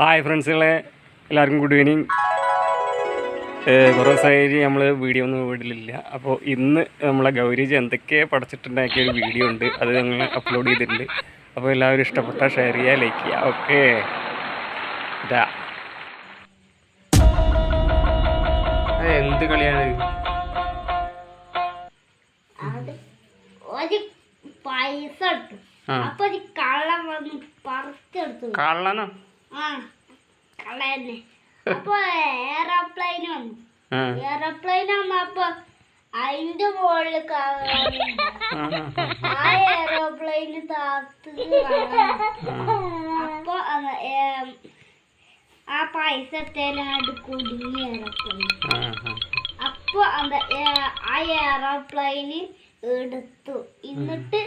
Hi ഫ്രണ്ട്സുകളെ എല്ലാവർക്കും good evening കുറേ ദിവസമായി നമ്മൾ വീഡിയോ ഒന്നും വീട്ടിലില്ല അപ്പോൾ ഇന്ന് നമ്മളെ ഗൗരിജി എന്തൊക്കെ പഠിച്ചിട്ടുണ്ടാക്കിയ ഒരു വീഡിയോ ഉണ്ട്. അത് ഞങ്ങൾ അപ്ലോഡ് ചെയ്തിട്ടുണ്ട്. അപ്പോൾ എല്ലാവരും ഇഷ്ടപ്പെട്ട ഷെയർ ചെയ്യുക ലൈക്ക് ചെയ്യുക ഓക്കെ ഇതാ. എന്ത് കളിയാണ്? പൈസ കള്ളനോ? അപ്പൊ എയറോപ്ലെയിൻ വന്നു. അതിന്റെ മുകളിൽ ആ എയറോപ്ലെയിൻ അപ്പൊ ആ പൈസ തേലാണ്ട് അപ്പൊ ആ എയറോപ്ലെയിൻ എടുത്തു. എന്നിട്ട്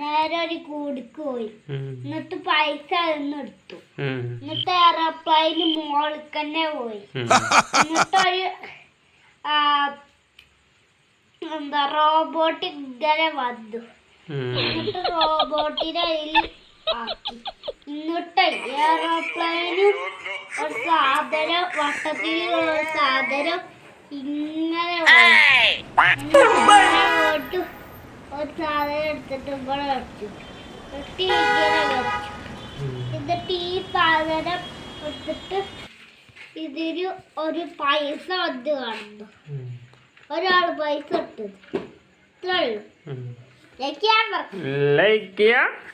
നേരെ ഒരു കൂടിക്ക് പോയി. എന്നിട്ട് പൈസ അതിന്ന് എടുത്തു. എന്നിട്ട് എയറോപ്ലെയിന് മോളിക്കന്നെ പോയി. എന്നിട്ടൊരു എന്താ റോബോട്ട് ഇങ്ങനെ വന്നു. എന്നിട്ട് റോബോട്ടിന്റെ അതിൽ ആക്കി. എന്നിട്ട് എയറോപ്ലെയിന് ഒരു സാധനം വട്ടത്തിൽ ഒരു സാധനം ഇങ്ങനെ സാധനം എടുത്തിട്ട് ഇവിടെ വെച്ചു എന്നിട്ട് ഇങ്ങനെ വെച്ചു എന്നിട്ട് ഈ സാധനം എടുത്തിട്ട് ഇതിന് ഒരു പൈസ വന്ന് കാണുന്നു. ഒരാൾ പൈസ ഉം. ഞാൻ പറഞ്ഞു ലൈക്ക് ചെയ്യുക